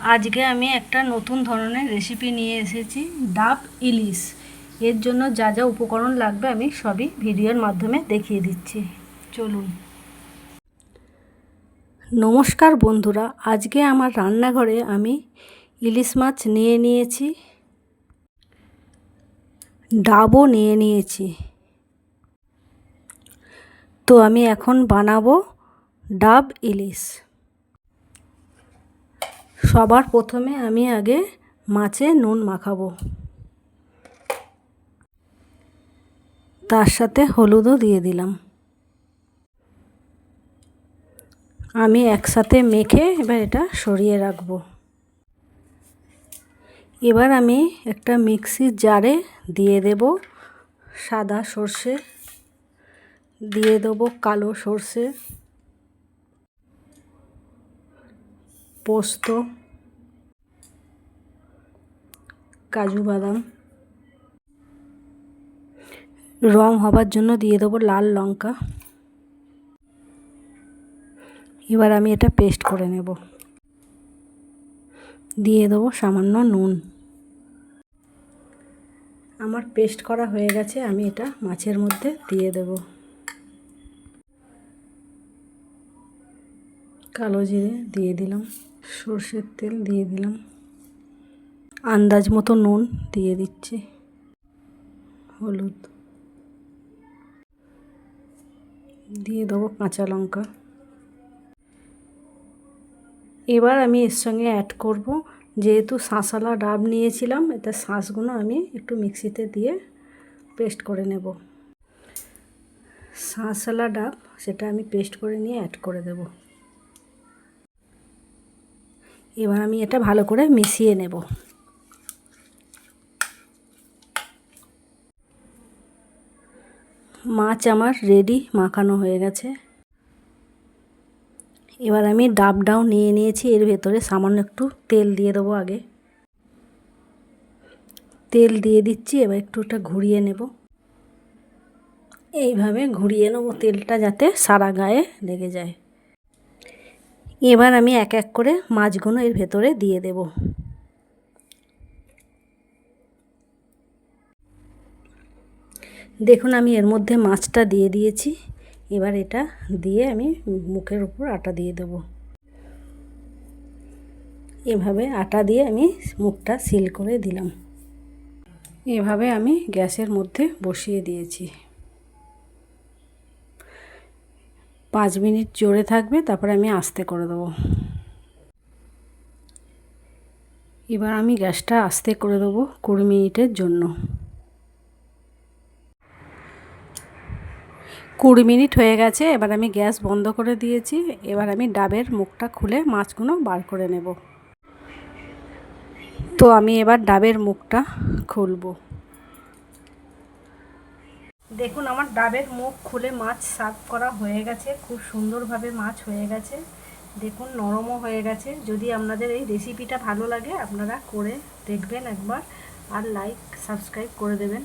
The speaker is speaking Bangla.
আজকে আমি একটা নতুন ধরনের রেসিপি নিয়ে এসেছি, ডাব ইলিশ। এর জন্য যা যা উপকরণ লাগবে আমি সবই ভিডিওর মাধ্যমে দেখিয়ে দিচ্ছি। চলুন। নমস্কার বন্ধুরা, আজকে আমার রান্নাঘরে আমি ইলিশ মাছ নিয়ে নিয়েছি, ডাবও নিয়ে নিয়েছি। তো আমি এখন বানাবো ডাব ইলিশ। সবার প্রথমে আমি আগে মাছে নুন মাখাবো। তার সাথে হলুদও দিয়ে দিলাম। আমি একসাথে মেখে এবার এটা সরিয়ে রাখব। এবার আমি একটা মিক্সির জারে দিয়ে দেব সাদা সর্ষে, দিয়ে দেবো কালো সর্ষে। পোস্ত, কাজু বাদাম, রং হবার জন্য দিয়ে দেবো লাল লঙ্কা। এবার আমি এটা পেস্ট করে নেব। দিয়ে দেবো সামান্য নুন। আমার পেস্ট করা হয়ে গেছে, আমি এটা মাছের মধ্যে দিয়ে দেব। কালো জিরে দিয়ে দিলাম, সর্ষের তেল দিয়ে দিলাম, আন্দাজ মতো নুন দিয়ে দিচ্ছি, হলুদ দিয়ে দেবো কাঁচা লঙ্কা। এবার আমি এর সঙ্গে অ্যাড করব, যেহেতু শাঁসালা ডাব নিয়েছিলাম, এতে শাঁসগুলো আমি একটু মিক্সিতে দিয়ে পেস্ট করে নেব। শাঁসালা ডাব, সেটা আমি পেস্ট করে নিয়ে অ্যাড করে দেব। এবার আমি এটা ভালো করে মিশিয়ে নেব। মাছ আমার রেডি মাখানো হয়ে গেছে। এবার আমি ডাব ডাবটাও নিয়ে নিয়েছি, এর ভেতরে সামান্য একটু তেল দিয়ে দেবো আগে। তেল দিয়ে দিচ্ছি, এবার একটু ওটা ঘুরিয়ে নেব। এইভাবে ঘুরিয়ে নেব তেলটা যাতে সারা গায়ে লেগে যায়। এবার আমি এক এক করে মাছগুলো এর ভেতরে দিয়ে দেব। দেখুন আমি এর মধ্যে মাছটা দিয়ে দিয়েছি। এবার এটা দিয়ে আমি মুখের উপর আটা দিয়ে দেব। এভাবে আটা দিয়ে আমি মুখটা সিল করে দিলাম। এভাবে আমি গ্যাসের মধ্যে বসিয়ে দিয়েছি। পাঁচ মিনিট জোরে থাকবে, তারপরে আমি আস্তে করে দেবো। এবার আমি গ্যাসটা আস্তে করে দেবো কুড়ি মিনিটের জন্য। কুড়ি মিনিট হয়ে গেছে, এবার আমি গ্যাস বন্ধ করে দিয়েছি। এবার আমি ডাবের মুখটা খুলে মাছগুলো বার করে নেব। তো আমি এবার ডাবের মুখটা খুলব। দেখুন, আমার ডাবের মুখ খুলে মাছ সার্ভ করা হয়ে গেছে, খুব সুন্দরভাবে মাছ হয়ে গেছে। দেখুন, নরমও হয়ে গেছে। যদি আপনাদের এই রেসিপিটা ভালো লাগে, আপনারা করে দেখবেন একবার। আর লাইক সাবস্ক্রাইব করে দেবেন।